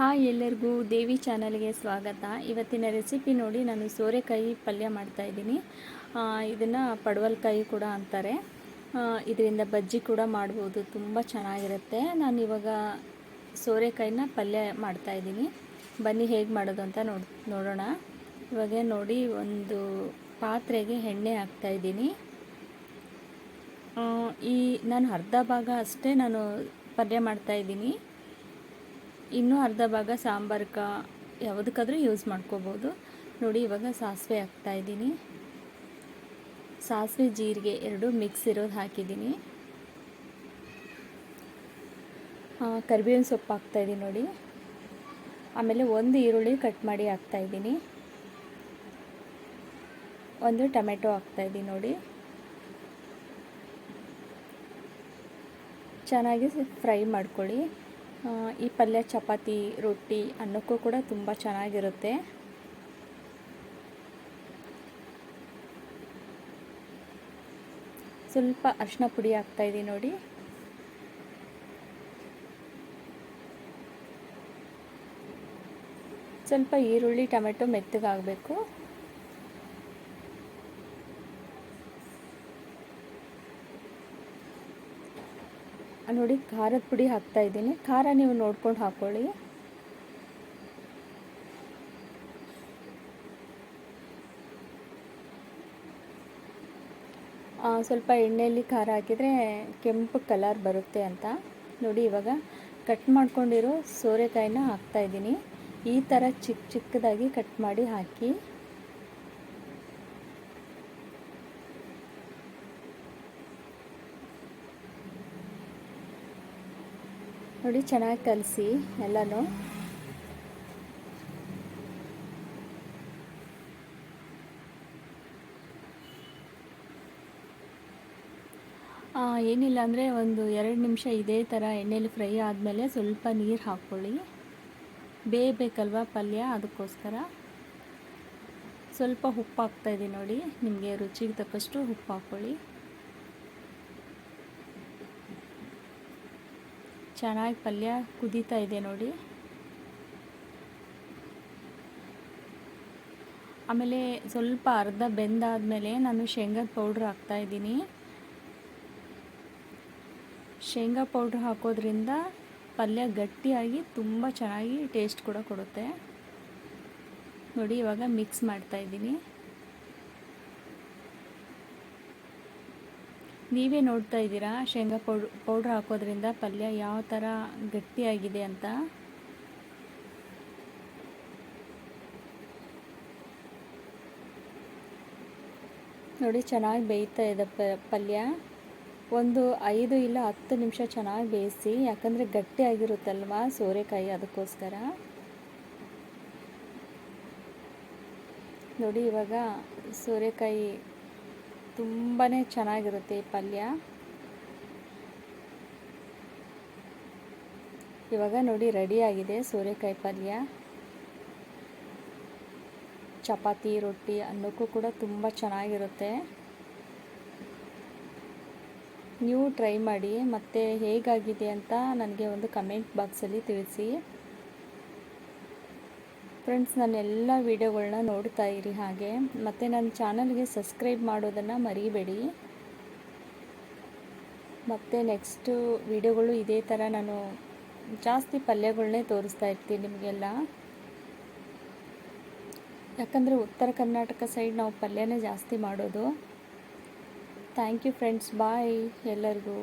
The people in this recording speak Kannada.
ಹಾಯ್ ಎಲ್ಲರಿಗೂ ದೇವಿ ಚಾನಲ್ಗೆ ಸ್ವಾಗತ. ಇವತ್ತಿನ ರೆಸಿಪಿ ನೋಡಿ ನಾನು ಸೋರೆಕಾಯಿ ಪಲ್ಯ ಮಾಡ್ತಾಯಿದ್ದೀನಿ ಇದನ್ನು ಪಡವಲ್ಕಾಯಿ ಕೂಡ ಅಂತಾರೆ. ಇದರಿಂದ ಬಜ್ಜಿ ಕೂಡ ಮಾಡ್ಬೋದು, ತುಂಬ ಚೆನ್ನಾಗಿರುತ್ತೆ. ನಾನು ಇವಾಗ ಸೋರೆಕಾಯಿನ ಪಲ್ಯ ಮಾಡ್ತಾಯಿದ್ದೀನಿ ಬನ್ನಿ ಹೇಗೆ ಮಾಡೋದು ಅಂತ ನೋಡ್, ನೋಡೋಣ. ಇವಾಗ ನೋಡಿ ಒಂದು ಪಾತ್ರೆಗೆ ಎಣ್ಣೆ ಹಾಕ್ತಾಯಿದ್ದೀನಿ ಈ ನಾನು ಅರ್ಧ ಭಾಗ ಅಷ್ಟೇ ನಾನು ಪಲ್ಯ ಮಾಡ್ತಾಯಿದ್ದೀನಿ ಇನ್ನೂ ಅರ್ಧ ಭಾಗ ಸಾಂಬಾರ್ಕ ಯಾವುದಕ್ಕಾದರೂ ಯೂಸ್ ಮಾಡ್ಕೋಬೋದು. ನೋಡಿ, ಇವಾಗ ಸಾಸಿವೆ ಹಾಕ್ತಾಯಿದ್ದೀನಿ ಸಾಸಿವೆ ಜೀರಿಗೆ ಎರಡು ಮಿಕ್ಸ್ ಇರೋದು ಹಾಕಿದ್ದೀನಿ. ಕರಿಬೇವಿನ ಸೊಪ್ಪು ಹಾಕ್ತಾಯಿದ್ದೀನಿ ನೋಡಿ. ಆಮೇಲೆ ಒಂದು ಈರುಳ್ಳಿ ಕಟ್ ಮಾಡಿ ಹಾಕ್ತಾಯಿದ್ದೀನಿ ಒಂದು ಟೊಮೆಟೊ ಹಾಕ್ತಾಯಿದ್ದೀನಿ ನೋಡಿ. ಚೆನ್ನಾಗಿ ಫ್ರೈ ಮಾಡ್ಕೊಳ್ಳಿ. ಈ ಪಲ್ಯ, ಚಪಾತಿ, ರೊಟ್ಟಿ ಅನ್ನಕ್ಕೂ ಕೂಡ ತುಂಬ ಚೆನ್ನಾಗಿರುತ್ತೆ. ಸ್ವಲ್ಪ ಅರಿಶಿನ ಪುಡಿ ಹಾಕ್ತಾಯಿದ್ದೀನಿ ನೋಡಿ. ಸ್ವಲ್ಪ ಈರುಳ್ಳಿ, ಟೊಮೆಟೊ ಮೆತ್ತಗಾಗಬೇಕು. ನೋಡಿ, ಖಾರದ ಪುಡಿ ಹಾಕ್ತಾ ಇದ್ದೀನಿ. ಖಾರ ನೀವು ನೋಡ್ಕೊಂಡು ಹಾಕ್ಕೊಳ್ಳಿ ಸ್ವಲ್ಪ ಎಣ್ಣೆಯಲ್ಲಿ ಖಾರ ಹಾಕಿದರೆ ಕೆಂಪು ಕಲರ್ ಬರುತ್ತೆ ಅಂತ. ನೋಡಿ, ಇವಾಗ ಕಟ್ ಮಾಡ್ಕೊಂಡಿರೋ ಸೋರೆಕಾಯಿನ ಹಾಕ್ತಾಯಿದ್ದೀನಿ ಈ ಥರ ಚಿಕ್ಕ ಚಿಕ್ಕದಾಗಿ ಕಟ್ ಮಾಡಿ ಹಾಕಿ. ನೋಡಿ, ಚೆನ್ನಾಗಿ ಕಲಸಿ ಎಲ್ಲನೂ. ಏನಿಲ್ಲ ಅಂದರೆ ಒಂದು ಎರಡು ನಿಮಿಷ ಇದೇ ಥರ ಎಣ್ಣೆಲಿ ಫ್ರೈ ಆದಮೇಲೆ ಸ್ವಲ್ಪ ನೀರು ಹಾಕ್ಕೊಳ್ಳಿ. ಬೇಯಬೇಕಲ್ವ ಪಲ್ಯ ಅದಕ್ಕೋಸ್ಕರ? ಸ್ವಲ್ಪ ಉಪ್ಪು ಹಾಕ್ತಾಯಿದ್ದೀನಿ ನೋಡಿ, ನಿಮಗೆ ರುಚಿಗೆ ತಕ್ಕಷ್ಟು ಉಪ್ಪು ಹಾಕ್ಕೊಳ್ಳಿ ಚೆನ್ನಾಗಿ ಪಲ್ಯ ಕುದೀತಾ ಇದೆ ನೋಡಿ. ಆಮೇಲೆ ಸ್ವಲ್ಪ ಅರ್ಧ ಬೆಂದಾದಮೇಲೆ ನಾನು ಶೇಂಗಾದ ಪೌಡ್ರ್ ಹಾಕ್ತಾಯಿದ್ದೀನಿ ಶೇಂಗಾ ಪೌಡ್ರ್ ಹಾಕೋದ್ರಿಂದ ಪಲ್ಯ ಗಟ್ಟಿಯಾಗಿ ತುಂಬ ಚೆನ್ನಾಗಿ ಟೇಸ್ಟ್ ಕೂಡ ಕೊಡುತ್ತೆ. ನೋಡಿ ಇವಾಗ ಮಿಕ್ಸ್ ಮಾಡ್ತಾಯಿದ್ದೀನಿ ನೀವೇ ನೋಡ್ತಾ ಇದ್ದೀರಾ? ಶೇಂಗಾ ಪೌಡ್ರ್ ಪೌಡ್ರ್ ಹಾಕೋದ್ರಿಂದ ಪಲ್ಯ ಯಾವ ಥರ ಗಟ್ಟಿಯಾಗಿದೆ ಅಂತ? ನೋಡಿ, ಚೆನ್ನಾಗಿ ಬೇಯ್ತಾ ಇದೆ ಪಲ್ಯ. ಒಂದು ಐದು ಇಲ್ಲ ಹತ್ತು ನಿಮಿಷ ಚೆನ್ನಾಗಿ ಬೇಯಿಸಿ, ಯಾಕಂದರೆ ಗಟ್ಟಿಯಾಗಿರುತ್ತಲ್ವ ಸೋರೆಕಾಯಿ ಅದಕ್ಕೋಸ್ಕರ. ನೋಡಿ, ಇವಾಗ ಸೋರೆಕಾಯಿ ತುಂಬಾ ಚೆನ್ನಾಗಿರುತ್ತೆ ಈ ಪಲ್ಯ. ಇವಾಗ ನೋಡಿ ರೆಡಿಯಾಗಿದೆ ಸೋರೆಕಾಯಿ ಪಲ್ಯ. ಚಪಾತಿ, ರೊಟ್ಟಿ ಅನ್ನಕ್ಕೂ ಕೂಡ ತುಂಬ ಚೆನ್ನಾಗಿರುತ್ತೆ. ನೀವು ಟ್ರೈ ಮಾಡಿ ಮತ್ತು ಹೇಗಾಗಿದೆ ಅಂತ ನನಗೆ ಒಂದು ಕಮೆಂಟ್ ಬಾಕ್ಸಲ್ಲಿ ತಿಳಿಸಿ. ಫ್ರೆಂಡ್ಸ್ ನನ್ನ ಎಲ್ಲ ವೀಡಿಯೋಗಳನ್ನ ನೋಡ್ತಾ ಇರಿ ಹಾಗೆ. ಮತ್ತು ನನ್ನ ಚಾನಲ್ಗೆ ಸಬ್ಸ್ಕ್ರೈಬ್ ಮಾಡೋದನ್ನು ಮರಿಬೇಡಿ. ಮತ್ತು ನೆಕ್ಸ್ಟು ವಿಡಿಯೋಗಳು ಇದೇ ಥರ ನಾನು ಜಾಸ್ತಿ ಪಲ್ಯಗಳನ್ನೇ ತೋರಿಸ್ತಾ ಇರ್ತೀನಿ ನಿಮಗೆಲ್ಲ. ಯಾಕಂದರೆ ಉತ್ತರ ಕರ್ನಾಟಕ ಸೈಡ್ ನಾವು ಪಲ್ಯನೇ ಜಾಸ್ತಿ ಮಾಡೋದು. ಥ್ಯಾಂಕ್ ಯು ಫ್ರೆಂಡ್ಸ್ ಬಾಯ್ ಎಲ್ಲರಿಗೂ.